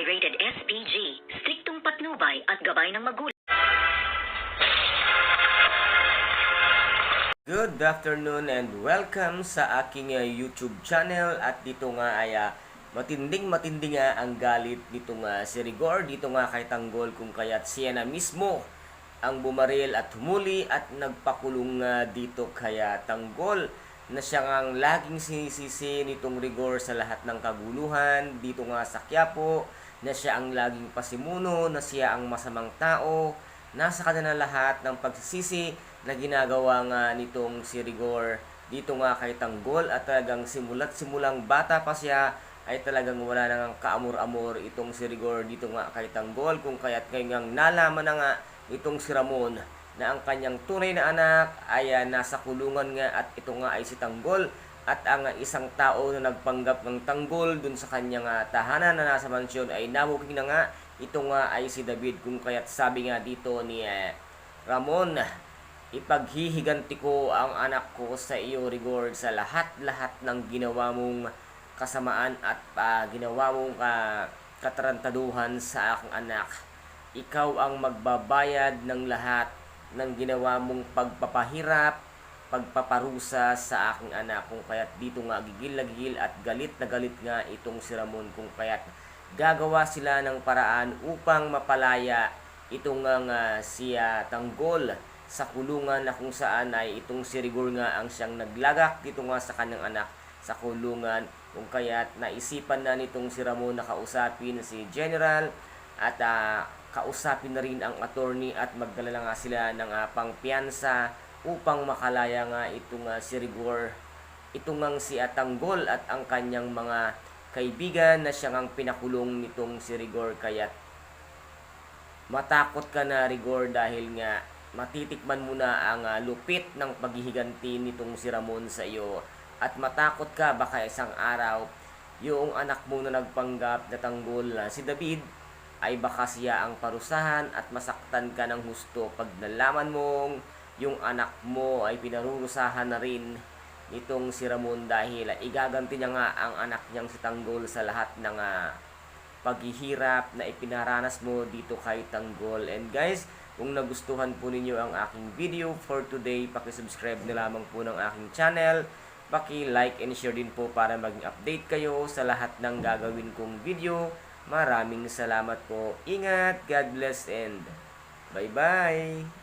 ay rated SPG, striktong patnubay at gabay ng magulang. Good afternoon and welcome sa aking uh, YouTube channel at dito nga ay uh, matinding matindi nga ang galit dito nga si Rigor dito nga kay Tanggol kung kaya't siya na mismo ang bumaril at humuli at nagpakulong nga dito kaya Tanggol na siya ang laging sinisisi nitong Rigor sa lahat ng kaguluhan dito nga sa Quiapo na siya ang laging pasimuno na siya ang masamang tao nasa kanya na lahat ng pagsisisi na ginagawa nga nitong si Rigor. Dito nga kay Tanggol at talagang simula't simulang bata pa siya ay talagang wala nang kaamor-amor itong si Rigor. Dito nga kay Tanggol kung kaya't ngayon nalaman na nga itong si Ramon na ang kanyang tunay na anak ay ah, nasa kulungan nga at ito nga ay si Tanggol at ang isang tao na nagpanggap ng Tanggol dun sa kanyang ah, tahanan na nasa mansyon ay nabuking na nga. Ito nga ay si David kung kaya't sabi nga dito ni eh, Ramon ipaghihiganti ko ang anak ko sa iyo Rigor sa lahat-lahat ng ginawa mong kasamaan at ah, ginawa mong ka, katarantaduhan sa aking anak. Ikaw ang magbabayad ng lahat ng ginawa mong pagpapahirap pagpaparusa sa aking anak. Kung kaya't dito nga gigil na gigil at galit na galit nga itong si Ramon. Kung kaya't gagawa sila ng paraan upang mapalaya itong nga nga siya. Tanggol sa kulungan na kung saan ay itong si Rigor nga ang siyang naglagak dito nga sa kanyang anak sa kulungan. Kung kaya't naisipan na nitong si Ramon na kausapin si General at ah, kausapin na rin ang attorney at magdala nga sila ng uh, pangpiyansa upang makalaya nga itong ah, si Rigor. Itong nga si Atanggol at ang kanyang mga kaibigan na siyang ang pinakulong nitong si Rigor. Kaya't matakot ka na Rigor dahil nga matitikman mo na ang ah, lupit ng paghihiganti nitong si Ramon sa iyo. At matakot ka baka isang araw yung anak mo na nagpanggap na tanggol na si David ay baka siya ang parusahan at masaktan ka ng husto pag nalaman mong yung anak mo ay pinarurusahan na rin nitong si Ramon dahil igaganti niya nga ang anak niyang si Tanggol sa lahat ng ah, paghihirap na ipinaranas mo dito kay Tanggol. And guys, kung nagustuhan po ninyo ang aking video for today, paki-subscribe na lamang po ng aking channel. Paki-like and share din po para maging update kayo sa lahat ng gagawin kong video. Maraming salamat po. Ingat, God bless and bye-bye!